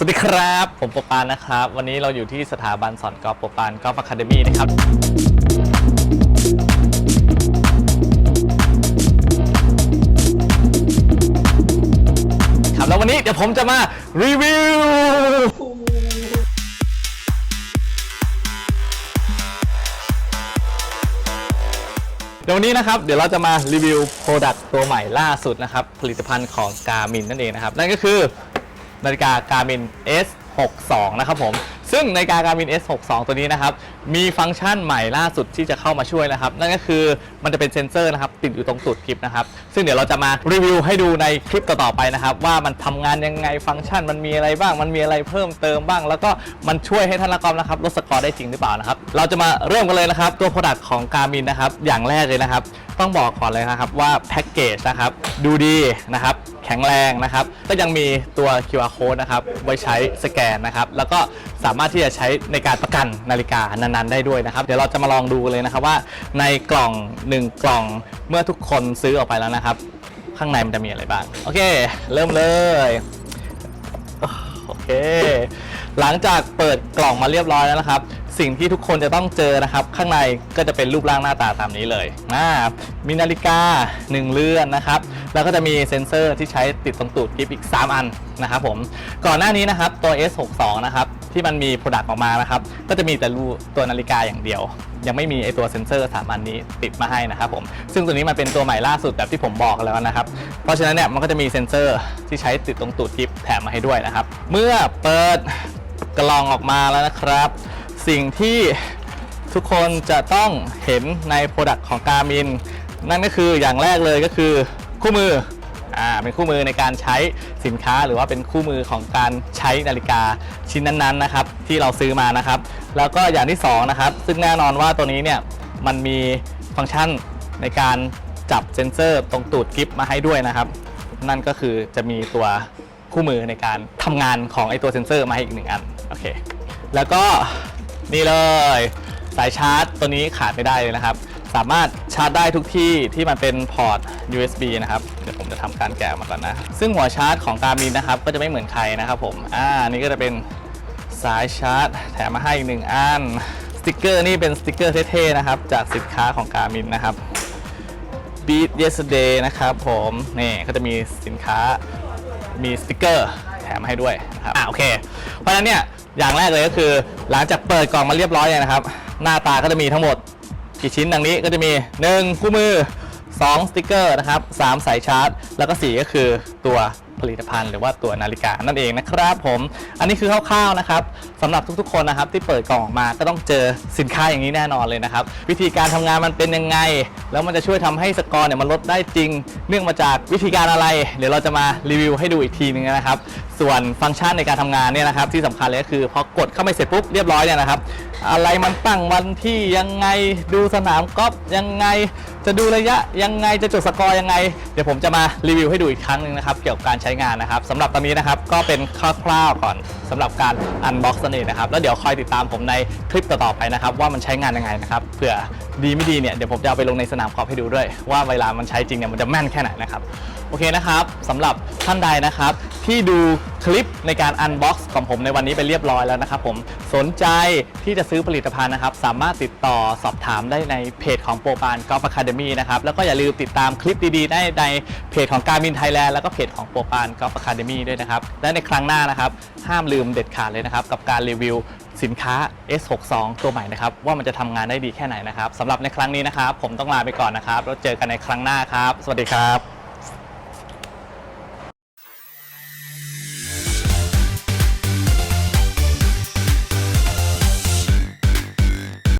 สวัสดีครับ ผมปปานนะครับ วันนี้เราอยู่ที่สถาบันสอนกอล์ฟปปานกอล์ฟอะคาเดมี่นะครับ ครับ แล้ววันนี้เดี๋ยวผมจะมารีวิว เดี๋ยววันนี้นะครับ เดี๋ยวเราจะมารีวิวโปรดักต์ตัวใหม่ล่าสุดนะครับ ผลิตภัณฑ์ของ Garmin นั่นเองนะครับ นั่นก็คือ นาฬิกา Garmin S62 นะครับผม ซึ่งนาฬิกา Garmin S62 ตัวนี้นะครับ มีฟังก์ชันใหม่ล่าสุดที่จะเข้ามาช่วยนะครับ นั่นก็คือมันจะเป็นเซ็นเซอร์นะครับ ติดอยู่ตรงตูดคลิปนะครับ ซึ่งเดี๋ยวเราจะมารีวิวให้ดูในคลิปต่อๆไปนะครับ ว่ามันทำงานยังไงฟังก์ชันมันมีอะไรบ้าง มันมีอะไรเพิ่มเติมบ้าง แล้วก็มันช่วยให้ท่านนักกอล์ฟนะครับลดสกอร์ได้จริงหรือเปล่านะครับเราจะมาเริ่มกันเลยนะครับตัว Product ของ Garmin นะครับอย่างแรกเลยนะครับต้องบอกก่อนเลยนะครับว่าแพ็กเกจนะครับดูดีนะครับ แข็งแรงนะครับ ก็ยังมีตัว QR code นะครับไว้ใช้สแกนนะครับ แล้วก็สามารถที่จะใช้ในการประกันนาฬิกานั้นๆ ได้ด้วยนะครับ เดี๋ยวเราจะมาลองดูเลยนะครับว่าในกล่อง 1 กล่องเมื่อทุกคนซื้อออกไปแล้วนะครับ ข้างในมันจะมีอะไรบ้าง โอเค เริ่มเลยโอเค หลังจากเปิดกล่องมาเรียบร้อยแล้วนะครับ สิ่งที่ทุกคนจะต้องเจอนะครับ ข้างในก็จะเป็นรูปร่างหน้าตาตามนี้เลยนะมีนาฬิกา 1 เรือนนะครับ แล้วก็จะมีเซ็นเซอร์ที่ใช้ติดตรงตูดกิฟอีก 3 อันนะครับผม ก่อนหน้านี้นะครับตัว S62 นะครับที่มันมีโปรดักต์ออกมานะครับ ก็จะมีแต่รูตัวนาฬิกาอย่างเดียว ยังไม่มีไอตัวเซ็นเซอร์3อันนี้ติดมาให้นะครับผม ซึ่งตัวนี้มันเป็นตัวใหม่ล่าสุดแบบที่ผมบอกแล้วนะครับ เพราะฉะนั้นเนี่ยมันก็จะมีเซ็นเซอร์ที่ใช้ติดตรงตูดกิฟแถมมาให้ด้วยนะครับ เมื่อเปิดกล่องออกมาแล้วนะครับ สิ่งที่ทุกคนจะต้องเห็นในโปรดักต์ของ Garmin นั่นก็คืออย่างแรกเลยก็คือคู่มืออ่าเป็นคู่มือในการใช้สินค้าหรือว่าเป็นคู่มือของการใช้นาฬิกาชิ้นนั้นๆนะครับ ที่เราซื้อมานะครับ แล้วก็อย่างที่สองนะครับซึ่งแน่นอนว่าตัวนี้เนี่ยมันมีฟังก์ชันในการจับเซ็นเซอร์ตรงตูดกิฟมาให้ด้วยนะครับ นั่นก็คือจะมีตัวคู่มือในการทำงานของไอตัวเซ็นเซอร์มาให้อีกหนึ่งอันโอเคแล้วก็ นี่เลย สายชาร์จตัวนี้ขาดไม่ได้เลยนะครับ สามารถชาร์จได้ทุกที่ที่มันเป็นพอร์ต USB นะครับ เดี๋ยวผมจะทำการแกะมาก่อนนะ ซึ่งหัวชาร์จของ Garmin นะครับ ก็จะไม่เหมือนใครนะครับผม อ่า นี่ก็จะเป็นสายชาร์จ แถมมาให้อีกหนึ่งอัน สติกเกอร์นี่เป็นสติกเกอร์เท่ๆนะครับ จากสินค้าของ Garmin นะครับ Beat Yesterday นะครับผม นี่ก็จะมีสินค้ามีสติกเกอร์แถมมาให้ด้วยนะครับ อ่าโอเค เพราะฉะนั้นเนี่ย อย่างแรกเลยก็คือ หลังจากเปิดกล่องมาเรียบร้อยเนี่ยนะครับ หน้าตาก็จะมีทั้งหมดกี่ชิ้นดังนี้ก็จะมี 1 คู่มือ 2 สติกเกอร์นะครับ3สายชาร์จ แล้วก็ 4 ก็คือตัว ผลิตภัณฑ์ หรือว่าตัวนาฬิกานั่นเองนะครับผมอันนี้คือคร่าวๆนะครับสำหรับทุกๆคนนะครับที่เปิดกล่องออกมาก็ต้องเจอสินค้าอย่างนี้แน่นอนเลยนะครับวิธีการทำงานมันเป็นยังไง แล้วมันจะช่วยทำให้สกอร์เนี่ยมันลดได้จริง เนื่องมาจากวิธีการอะไร เดี๋ยวเราจะมารีวิวให้ดูอีกทีนึงนะครับส่วนฟังก์ชันในการทำงานเนี่ยนะครับที่สำคัญเลยก็คือพอกดเข้าไปเสร็จปุ๊บเรียบร้อยเนี่ยนะครับอะไรมันตั้งวันที่ยังไงดูสนามกอล์ฟยังไงจะดูระยะยังไงจะจดสกอร์ยังไง เดี๋ยวผมจะมารีวิวให้ดูอีกครั้งนึงนะครับเกี่ยวกับการใช้งานนะครับสำหรับตอนนี้นะครับก็เป็นคร่าวๆก่อนสำหรับการอันบ็อกซ์นั่นเองนะครับแล้วเดี๋ยวคอยติดตามผมในคลิปต่อๆไปนะครับว่ามันใช้งานยังไงนะครับเผื่อดีไม่ดีเนี่ยเดี๋ยวผมจะเอาไปลงในสนามกอล์ฟให้ดูด้วย ว่าเวลามันใช้จริงเนี่ยมันจะแม่นแค่ไหนนะครับโอเคนะครับสำหรับท่านใดนะครับ ที่ดูคลิปในการอันบ็อกซ์ของผมในวันนี้ไปเรียบร้อยแล้วนะครับผมสนใจที่จะซื้อผลิตภัณฑ์นะครับ สามารถติดต่อสอบถามได้ในเพจของโปรปานกอล์ฟอะคาเดมี่นะครับแล้วก็อย่าลืมติดตามคลิปดีๆ ได้ในเพจของการบินไทยแลนด์แล้วก็เพจของโปรปานกอล์ฟอะคาเดมี่ด้วยนะครับ และในครั้งหน้านะครับ ห้ามลืมเด็ดขาดเลยนะครับ กับการรีวิวสินค้า S62 ตัวใหม่นะครับ ว่ามันจะทำงานได้ดีแค่ไหนนะครับสำหรับในครั้งนี้นะครับ ผมต้องลาไปก่อนนะครับ แล้วเจอกันในครั้งหน้าครับ สวัสดีครับ